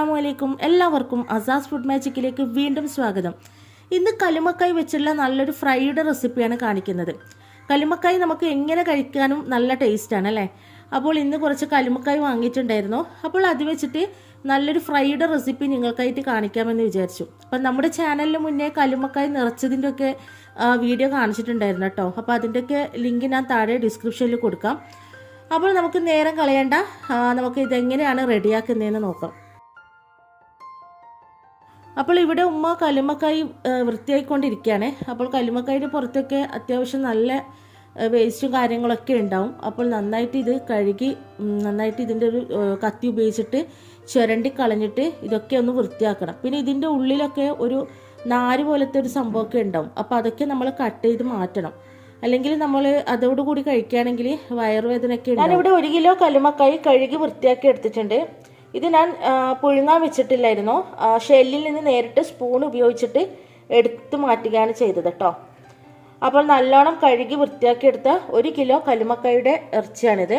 അസ്സലാമു അലൈക്കും. എല്ലാവർക്കും അസാസ് ഫുഡ് മാജിക്കിലേക്ക് വീണ്ടും സ്വാഗതം. ഇന്ന് കലുമക്കായ് വെച്ചുള്ള നല്ലൊരു ഫ്രൈഡ് റെസിപ്പിയാണ് കാണിക്കുന്നത്. കലുമക്കായ് നമുക്ക് എങ്ങനെ കഴിക്കാനും നല്ല ടേസ്റ്റാണ് അല്ലേ? അപ്പോൾ ഇന്ന് കുറച്ച് കലുമക്കായ് വാങ്ങിയിട്ടുണ്ടായിരുന്നു. അപ്പോൾ അത് വെച്ചിട്ട് നല്ലൊരു ഫ്രൈഡ് റെസിപ്പി നിങ്ങൾക്കായിട്ട് കാണിക്കാമെന്ന് വിചാരിച്ചു. അപ്പം നമ്മുടെ ചാനലിന് മുന്നേ കലുമക്കായി നിറച്ചതിന്റെ ഒക്കെ വീഡിയോ കാണിച്ചിട്ടുണ്ടായിരുന്നു കേട്ടോ. അപ്പോൾ അതിന്റെയൊക്കെ ലിങ്ക് ഞാൻ താഴെ ഡിസ്ക്രിപ്ഷനിൽ കൊടുക്കാം. അപ്പോൾ നമുക്ക് നേരം കളയണ്ട. നമുക്ക് ഇതെങ്ങനെയാണ് റെഡിയാക്കുന്നതെന്ന് നോക്കാം. അപ്പോൾ ഇവിടെ ഉമ്മ കലുമക്കായി വൃത്തിയായിക്കൊണ്ടിരിക്കുകയാണ്. അപ്പോൾ കല്ലുമ്മക്കായുടെ പുറത്തൊക്കെ അത്യാവശ്യം നല്ല വേസ്റ്റും കാര്യങ്ങളൊക്കെ ഉണ്ടാവും. അപ്പോൾ നന്നായിട്ട് ഇത് കഴുകി നന്നായിട്ട് ഇതിന്റെ ഒരു കത്തി ഉപയോഗിച്ചിട്ട് ചുരണ്ടി കളഞ്ഞിട്ട് ഇതൊക്കെ ഒന്ന് വൃത്തിയാക്കണം. പിന്നെ ഇതിന്റെ ഉള്ളിലൊക്കെ ഒരു നാര് പോലത്തെ ഒരു സംഭവമൊക്കെ ഉണ്ടാവും. അപ്പോൾ അതൊക്കെ നമ്മൾ കട്ട് ചെയ്ത് മാറ്റണം. അല്ലെങ്കിൽ നമ്മൾ അതോടുകൂടി കഴിക്കുകയാണെങ്കിൽ വയറുവേദനയൊക്കെ ഞാനിവിടെ ഒരു കിലോ കലുമക്കായി കഴുകി വൃത്തിയാക്കി എടുത്തിട്ടുണ്ട്. ഇത് ഞാൻ പുഴുങ്ങാൻ വെച്ചിട്ടില്ലായിരുന്നു. ഷെല്ലിൽ നിന്ന് നേരിട്ട് സ്പൂൺ ഉപയോഗിച്ചിട്ട് എടുത്തു മാറ്റുകയാണ് ചെയ്തത് കേട്ടോ അപ്പോൾ നല്ലോണം കഴുകി വൃത്തിയാക്കി എടുത്ത ഒരു കിലോ കല്ലുമക്കായുടെ ഇറച്ചിയാണിത്.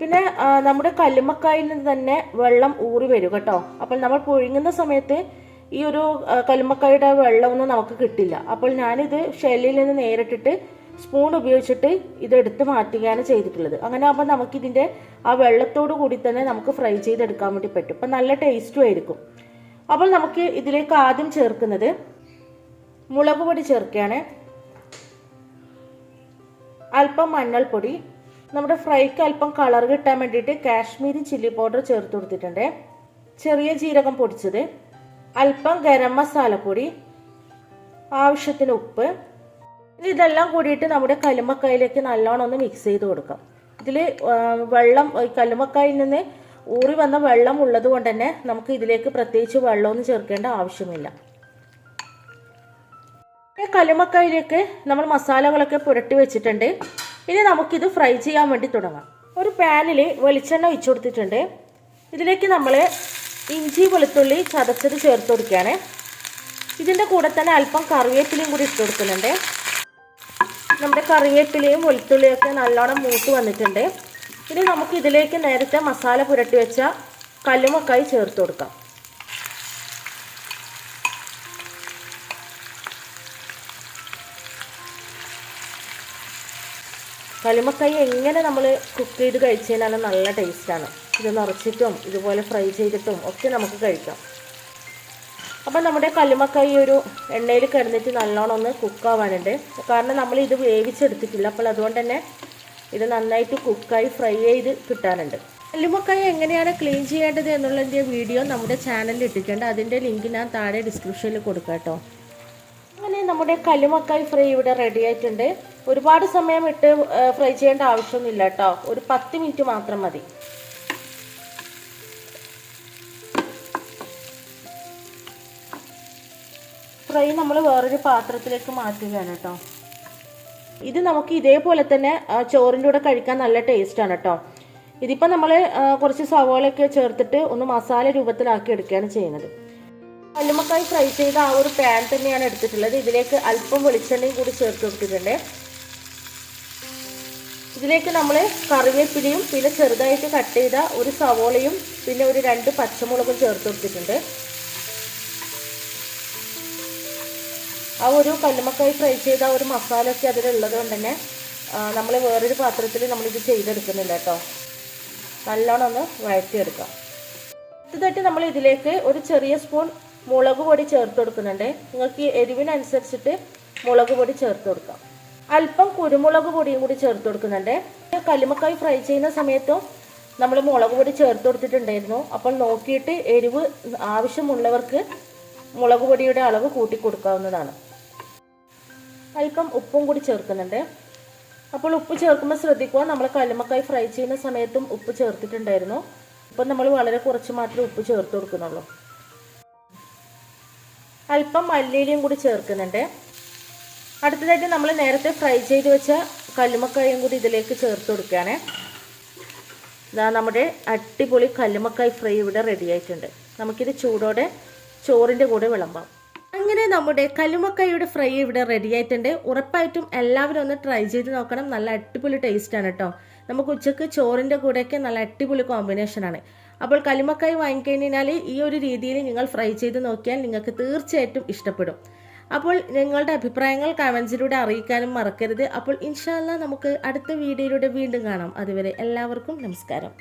പിന്നെ നമ്മുടെ കല്ലുമക്കായിൽ നിന്ന് തന്നെ വെള്ളം ഊറി വരും കേട്ടോ. അപ്പോൾ നമ്മൾ പുഴുങ്ങുന്ന സമയത്ത് ഈ ഒരു കല്ലുമക്കായുടെ വെള്ളമൊന്നും നമുക്ക് കിട്ടില്ല. അപ്പോൾ ഞാനിത് ഷെല്ലിൽ നിന്ന് നേരിട്ടിട്ട് സ്പൂൺ ഉപയോഗിച്ചിട്ട് ഇതെടുത്ത് മാറ്റുകയാണ് ചെയ്തിട്ടുള്ളത്. അങ്ങനെ ആകുമ്പോൾ നമുക്കിതിന്റെ ആ വെള്ളത്തോട് കൂടി തന്നെ നമുക്ക് ഫ്രൈ ചെയ്തെടുക്കാൻ വേണ്ടി പറ്റും. അപ്പം നല്ല ടേസ്റ്റും ആയിരിക്കും. അപ്പോൾ നമുക്ക് ഇതിലേക്ക് ആദ്യം ചേർക്കുന്നത് മുളക് പൊടി ചേർക്കുകയാണ്. അല്പം മഞ്ഞൾപ്പൊടി. നമ്മുടെ ഫ്രൈക്ക് അല്പം കളർ കിട്ടാൻ വേണ്ടിയിട്ട് കാശ്മീരി ചില്ലി പൗഡർ ചേർത്ത് കൊടുത്തിട്ടുണ്ട്. ചെറിയ ജീരകം പൊടിച്ചത്. അല്പം ഗരം മസാലപ്പൊടി. ആവശ്യത്തിന് ഉപ്പ്. ഇതെല്ലാം കൂടിയിട്ട് നമ്മുടെ കലുമക്കായിലേക്ക് നല്ലോണം ഒന്ന് മിക്സ് ചെയ്ത് കൊടുക്കാം. ഇതിൽ വെള്ളം കലുമക്കായിൽ നിന്ന് ഊറി വന്ന വെള്ളം ഉള്ളത് കൊണ്ട് തന്നെ നമുക്ക് ഇതിലേക്ക് പ്രത്യേകിച്ച് വെള്ളമൊന്നും ചേർക്കേണ്ട ആവശ്യമില്ല. കലുമക്കായിലേക്ക് നമ്മൾ മസാലകളൊക്കെ പുരട്ടി വെച്ചിട്ടുണ്ട്. ഇനി നമുക്കിത് ഫ്രൈ ചെയ്യാൻ വേണ്ടി തുടങ്ങാം. ഒരു പാനിൽ വെളിച്ചെണ്ണ ഒഴിച്ചു കൊടുത്തിട്ടുണ്ട്. ഇതിലേക്ക് നമ്മൾ ഇഞ്ചി വെളുത്തുള്ളി ചതച്ചത് ചേർത്ത് കൊടുക്കുകയാണ്. ഇതിന്റെ കൂടെ തന്നെ അല്പം കറിവേപ്പിലയും കൂടി ഇട്ട് കൊടുക്കുന്നുണ്ട്. നമ്മുടെ കറിവേപ്പിലയും വെളുത്തുള്ളിയും ഒക്കെ നല്ലോണം മൂത്ത് വന്നിട്ടുണ്ട്. ഇനി നമുക്ക് ഇതിലേക്ക് നേരത്തെ മസാല പുരട്ടി വെച്ച കല്ലുമക്കായി ചേർത്ത് കൊടുക്കാം. കല്ലുമക്കായി എങ്ങനെ നമ്മൾ കുക്ക് ചെയ്ത് കഴിച്ചതിനാണ് നല്ല ടേസ്റ്റാണ് ഇത് നിറച്ചിട്ടും ഇതുപോലെ ഫ്രൈ ചെയ്തിട്ടും ഒക്കെ നമുക്ക് കഴിക്കാം. അപ്പം നമ്മുടെ കല്ലുമക്ക ഈ ഒരു എണ്ണയിൽ കിടന്നിട്ട് നല്ലോണം ഒന്ന് കുക്കാവാനുണ്ട് കാരണം നമ്മൾ ഇത് വേവിച്ചെടുത്തിട്ടില്ല. അപ്പോൾ അതുകൊണ്ട് തന്നെ ഇത് നന്നായിട്ട് കുക്കായി ഫ്രൈ ചെയ്ത് കിട്ടാനുണ്ട്. കല്ലുമക്കായി എങ്ങനെയാണ് ക്ലീൻ ചെയ്യേണ്ടത് എന്നുള്ളതിന്റെ വീഡിയോ നമ്മുടെ ചാനലിൽ ഇട്ടിട്ടുണ്ട്. അതിന്റെ ലിങ്ക് ഞാൻ താഴെ ഡിസ്ക്രിപ്ഷനിൽ കൊടുക്കാം കേട്ടോ. അങ്ങനെ നമ്മുടെ കല്ലുമക്കായി ഫ്രൈ ഇവിടെ റെഡി ആയിട്ടുണ്ട്. ഒരുപാട് സമയം ഇട്ട് ഫ്രൈ ചെയ്യേണ്ട ആവശ്യമൊന്നുമില്ല കേട്ടോ. ഒരു പത്ത് മിനിറ്റ് മാത്രം മതി. ഫ്രൈ നമ്മൾ വേറൊരു പാത്രത്തിലേക്ക് മാറ്റുകയാണ് കേട്ടോ. ഇത് നമുക്ക് ഇതേപോലെ തന്നെ ചോറിന്റെ കൂടെ കഴിക്കാൻ നല്ല ടേസ്റ്റാണ് കേട്ടോ. ഇതിപ്പോൾ നമ്മൾ കുറച്ച് സവോളയൊക്കെ ചേർത്തിട്ട് ഒന്ന് മസാല രൂപത്തിലാക്കി എടുക്കുകയാണ് ചെയ്യുന്നത്. കല്ലുമക്കായി ഫ്രൈ ചെയ്ത ആ ഒരു പാൻ തന്നെയാണ് എടുത്തിട്ടുള്ളത്. ഇതിലേക്ക് അല്പം വെളിച്ചെണ്ണയും കൂടി ചേർത്ത് കൊടുത്തിട്ടുണ്ട്. ഇതിലേക്ക് നമ്മൾ കറിവേപ്പിലയും പിന്നെ ചെറുതായിട്ട് കട്ട് ചെയ്ത ഒരു സവോളയും പിന്നെ ഒരു രണ്ട് പച്ചമുളകും ചേർത്ത് കൊടുത്തിട്ടുണ്ട്. ആ ഒരു കല്ലുമക്കായി ഫ്രൈ ചെയ്ത ഒരു മസാല ഒക്കെ അതിലുള്ളത് കൊണ്ട് തന്നെ നമ്മൾ വേറൊരു പാത്രത്തിൽ നമ്മളിത് ചെയ്തെടുക്കുന്നില്ല കേട്ടോ നല്ലോണം ഒന്ന് വഴറ്റിയെടുക്കാം. അടുത്തതായിട്ട് നമ്മൾ ഇതിലേക്ക് ഒരു ചെറിയ സ്പൂൺ മുളക് പൊടി ചേർത്ത് കൊടുക്കുന്നുണ്ട്. നിങ്ങൾക്ക് എരിവിനനുസരിച്ചിട്ട് മുളക് പൊടി ചേർത്ത് കൊടുക്കാം. അല്പം കുരുമുളക് പൊടിയും കൂടി ചേർത്ത് കൊടുക്കുന്നുണ്ട്. കല്ലുമക്കായി ഫ്രൈ ചെയ്യുന്ന സമയത്തും നമ്മൾ മുളക് പൊടി ചേർത്ത് കൊടുത്തിട്ടുണ്ടായിരുന്നു. അപ്പോൾ നോക്കിയിട്ട് എരിവ് ആവശ്യമുള്ളവർക്ക് മുളക് പൊടിയുടെ അളവ് കൂട്ടി കൊടുക്കാവുന്നതാണ് അല്പം ഉപ്പും കൂടി ചേർക്കുന്നുണ്ട്. അപ്പോൾ ഉപ്പ് ചേർക്കുമ്പോൾ ശ്രദ്ധിക്കുക നമ്മൾ കല്ലുമക്കായി ഫ്രൈ ചെയ്യുന്ന സമയത്തും ഉപ്പ് ചേർത്തിട്ടുണ്ടായിരുന്നു. ഇപ്പം നമ്മൾ വളരെ കുറച്ച് മാത്രമേ ഉപ്പ് ചേർത്ത് കൊടുക്കുന്നുള്ളൂ. അല്പം മല്ലിയിലയും കൂടി ചേർക്കുന്നുണ്ട്. അടുത്തതായിട്ട് നമ്മൾ നേരത്തെ ഫ്രൈ ചെയ്ത് വെച്ച കല്ലുമക്കായും കൂടി ഇതിലേക്ക് ചേർത്ത് കൊടുക്കുകയാണ്. ഇതാ നമ്മുടെ അടിപൊളി കല്ലുമക്കായി ഫ്രൈ ഇവിടെ റെഡി ആയിട്ടുണ്ട്. നമുക്കിത് ചൂടോടെ ചോറിന്റെ കൂടെ വിളമ്പാം. അങ്ങനെ നമ്മുടെ കല്ലുമക്കായുടെ ഫ്രൈ ഇവിടെ റെഡി ആയിട്ടുണ്ട്. ഉറപ്പായിട്ടും എല്ലാവരും ഒന്ന് ട്രൈ ചെയ്ത് നോക്കണം. നല്ല അടിപൊളി ടേസ്റ്റ് ആണ് കേട്ടോ നമുക്ക് ഉച്ചയ്ക്ക് ചോറിന്റെ കൂടെയൊക്കെ നല്ല അടിപൊളി കോമ്പിനേഷനാണ് അപ്പോൾ കല്ലുമക്കായി വാങ്ങിക്കഴിഞ്ഞാൽ ഈ ഒരു രീതിയിൽ നിങ്ങൾ ഫ്രൈ ചെയ്ത് നോക്കിയാൽ നിങ്ങൾക്ക് തീർച്ചയായിട്ടും ഇഷ്ടപ്പെടും. അപ്പോൾ നിങ്ങളുടെ അഭിപ്രായങ്ങൾ കമൻസിലൂടെ അറിയിക്കാനും മറക്കരുത്. അപ്പോൾ ഇൻഷാല്ല നമുക്ക് അടുത്ത വീഡിയോയിലൂടെ വീണ്ടും കാണാം. അതുവരെ എല്ലാവർക്കും നമസ്കാരം.